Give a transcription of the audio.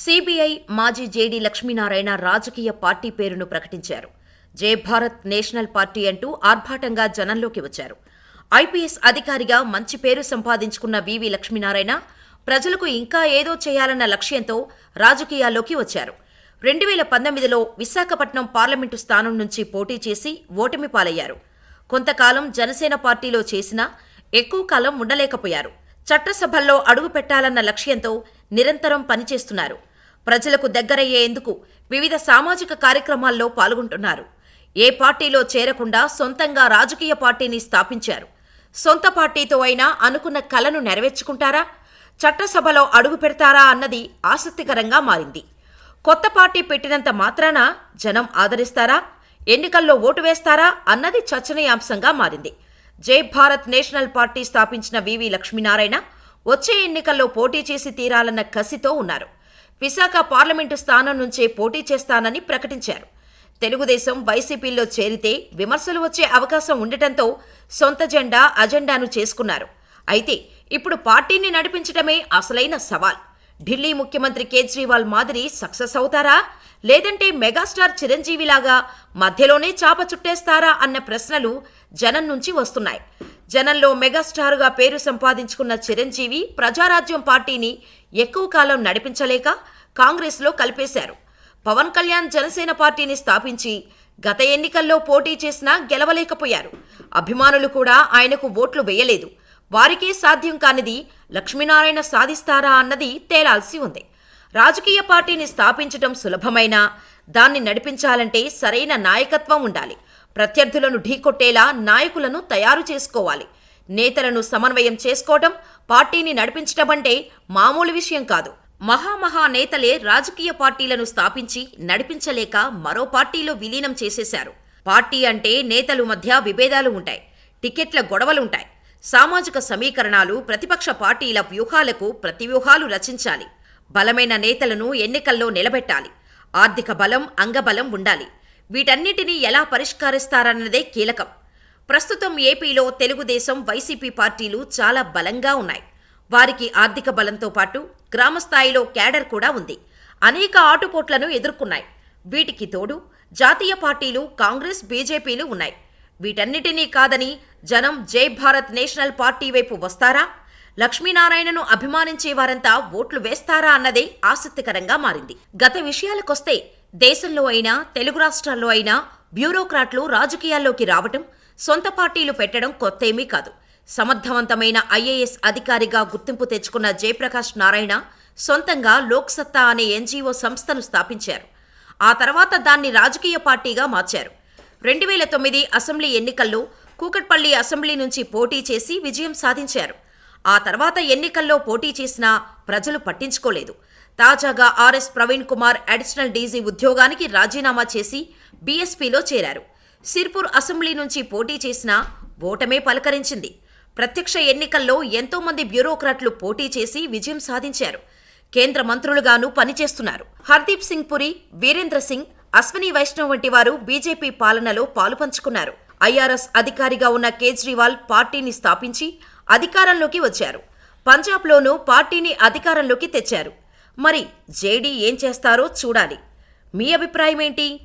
CBI మాజీ JD Lakshminarayana రాజకీయ party పేరును ప్రకటించారు. జే భారత్ నేషనల్ పార్టీ అంటూ ఆర్భాటంగా జనంలోకి వచ్చారు. ఐపీఎస్ అధికారిగా మంచి పేరు సంపాదించుకున్న వివి లక్ష్మీనారాయణ ప్రజలకు ఇంకా ఏదో చేయాలన్న లక్ష్యంతో రాజకీయాల్లోకి వచ్చారు. రెండు వేల పంతొమ్మిదిలో విశాఖపట్నం పార్లమెంటు స్థానం నుంచి పోటీ చేసి ఓటమి పాలయ్యారు. కొంతకాలం జనసేన పార్టీలో చేసినా ఎక్కువ కాలం ఉండలేకపోయారు. చట్టసభల్లో అడుగు పెట్టాలన్న లక్ష్యంతో నిరంతరం పనిచేస్తున్నారు. ప్రజలకు దగ్గరయ్యేందుకు వివిధ సామాజిక కార్యక్రమాల్లో పాల్గొంటున్నారు. ఏ పార్టీలో చేరకుండా సొంతంగా రాజకీయ పార్టీని స్థాపించారు. సొంత పార్టీతో అయినా అనుకున్న కలను నెరవేర్చుకుంటారా? చట్టసభలో అడుగు పెడతారా అన్నది ఆసక్తికరంగా మారింది. కొత్త పార్టీ పెట్టినంత మాత్రాన జనం ఆదరిస్తారా? ఎన్నికల్లో ఓటు వేస్తారా? అన్నది చర్చనీయాంశంగా మారింది. జై భారత్ నేషనల్ పార్టీ స్థాపించిన వివి లక్ష్మీనారాయణ వచ్చే ఎన్నికల్లో పోటీ చేసి తీరాలన్న కసితో ఉన్నారు. విశాఖ పార్లమెంటు స్థానం నుంచే పోటీ చేస్తానని ప్రకటించారు. తెలుగుదేశం వైసీపీలో చేరితే విమర్శలు వచ్చే అవకాశం ఉండటంతో సొంత జెండా అజెండాను చేసుకున్నారు. అయితే ఇప్పుడు పార్టీని నడిపించడమే అసలైన సవాల్. ఢిల్లీ ముఖ్యమంత్రి కేజ్రీవాల్ మాదిరి సక్సెస్ అవుతారా? లేదంటే మెగాస్టార్ చిరంజీవిలాగా మధ్యలోనే చాప చుట్టేస్తారా అన్న ప్రశ్నలు జనం నుంచి వస్తున్నాయి. జనంలో మెగాస్టార్గా పేరు సంపాదించుకున్న చిరంజీవి ప్రజారాజ్యం పార్టీని ఎక్కువ కాలం నడిపించలేక కాంగ్రెస్లో కలిపేశారు. పవన్ కళ్యాణ్ జనసేన పార్టీని స్థాపించి గత ఎన్నికల్లో పోటీ చేసినా గెలవలేకపోయారు. అభిమానులు కూడా ఆయనకు ఓట్లు వేయలేదు. వారికే సాధ్యం కానిది లక్ష్మీనారాయణ సాధిస్తారా అన్నది తేలాల్సి ఉంది. రాజకీయ పార్టీని స్థాపించడం సులభమైనా దాన్ని నడిపించాలంటే సరైన నాయకత్వం ఉండాలి. ప్రత్యర్థులను ఢీకొట్టేలా నాయకులను తయారు చేసుకోవాలి. నేతలను సమన్వయం చేసుకోవటం పార్టీని నడిపించటం అంటే మామూలు విషయం కాదు. మహామహా నేతలే రాజకీయ పార్టీలను స్థాపించి నడిపించలేక మరో పార్టీలో విలీనం చేసేశారు. పార్టీ అంటే నేతలు మధ్య విభేదాలు ఉంటాయి టికెట్ల గొడవలుంటాయి. సామాజిక సమీకరణాలు ప్రతిపక్ష పార్టీల వ్యూహాలకు ప్రతివ్యూహాలు రచించాలి. బలమైన నేతలను ఎన్నికల్లో నిలబెట్టాలి. ఆర్థిక బలం అంగబలం ఉండాలి. వీటన్నిటినీ ఎలా పరిష్కరిస్తారన్నదే కీలకం. ప్రస్తుతం ఏపీలో తెలుగుదేశం వైసీపీ పార్టీలు చాలా బలంగా ఉన్నాయి. వారికి ఆర్థిక బలంతో పాటు గ్రామ స్థాయిలో క్యాడర్ కూడా ఉంది. అనేక ఆటుపోట్లను ఎదుర్కొన్నాయి. వీటికి తోడు జాతీయ పార్టీలు కాంగ్రెస్ బీజేపీలు ఉన్నాయి. వీటన్నిటినీ కాదని జనం జై భారత్ నేషనల్ పార్టీ వైపు వస్తారా? లక్ష్మీనారాయణను అభిమానించే వారంతా ఓట్లు వేస్తారా అన్నదే ఆసక్తికరంగా మారింది. గత విషయాలకొస్తే దేశంలో అయినా తెలుగు రాష్ట్రాల్లో అయినా బ్యూరోక్రాట్లు రాజకీయాల్లోకి రావటం సొంత పార్టీలు పెట్టడం కొత్తేమీ కాదు. సమర్థవంతమైన ఐఏఎస్ అధికారిగా గుర్తింపు తెచ్చుకున్న జయప్రకాష్ నారాయణ సొంతంగా లోక్సత్తా అనే ఎన్జీఓ సంస్థను స్థాపించారు. ఆ తర్వాత దాన్ని రాజకీయ పార్టీగా మార్చారు. రెండు వేల తొమ్మిది అసెంబ్లీ ఎన్నికల్లో కూకట్పల్లి అసెంబ్లీ నుంచి పోటీ చేసి విజయం సాధించారు. ఆ తర్వాత ఎన్నికల్లో పోటీ చేసినా ప్రజలు పట్టించుకోలేదు. తాజాగా RS Praveen Kumar additional DG ఉద్యోగానికి రాజీనామా చేసి బీఎస్పీలో చేరారు. సిర్పూర్ అసెంబ్లీ నుంచి పోటీ చేసినా ఓటమే పలకరించింది. ప్రత్యక్ష ఎన్నికల్లో ఎంతో మంది బ్యూరోక్రాట్లు పోటీ చేసి విజయం సాధించారు. కేంద్ర మంత్రులుగాను పనిచేస్తున్నారు. హర్దీప్ సింగ్ పురి వీరేంద్ర సింగ్ అశ్విని వైష్ణవ్ వంటి వారు బీజేపీ పాలనలో పాలుపంచుకున్నారు ఐఆర్ఎస్ అధికారిగా ఉన్న కేజ్రీవాల్ పార్టీని స్థాపించి అధికారంలోకి వచ్చారు. పంజాబ్లోనూ పార్టీని అధికారంలోకి తెచ్చారు. మరి జేడీ ఏం చేస్తారో చూడాలి. మీ అభిప్రాయం ఏంటి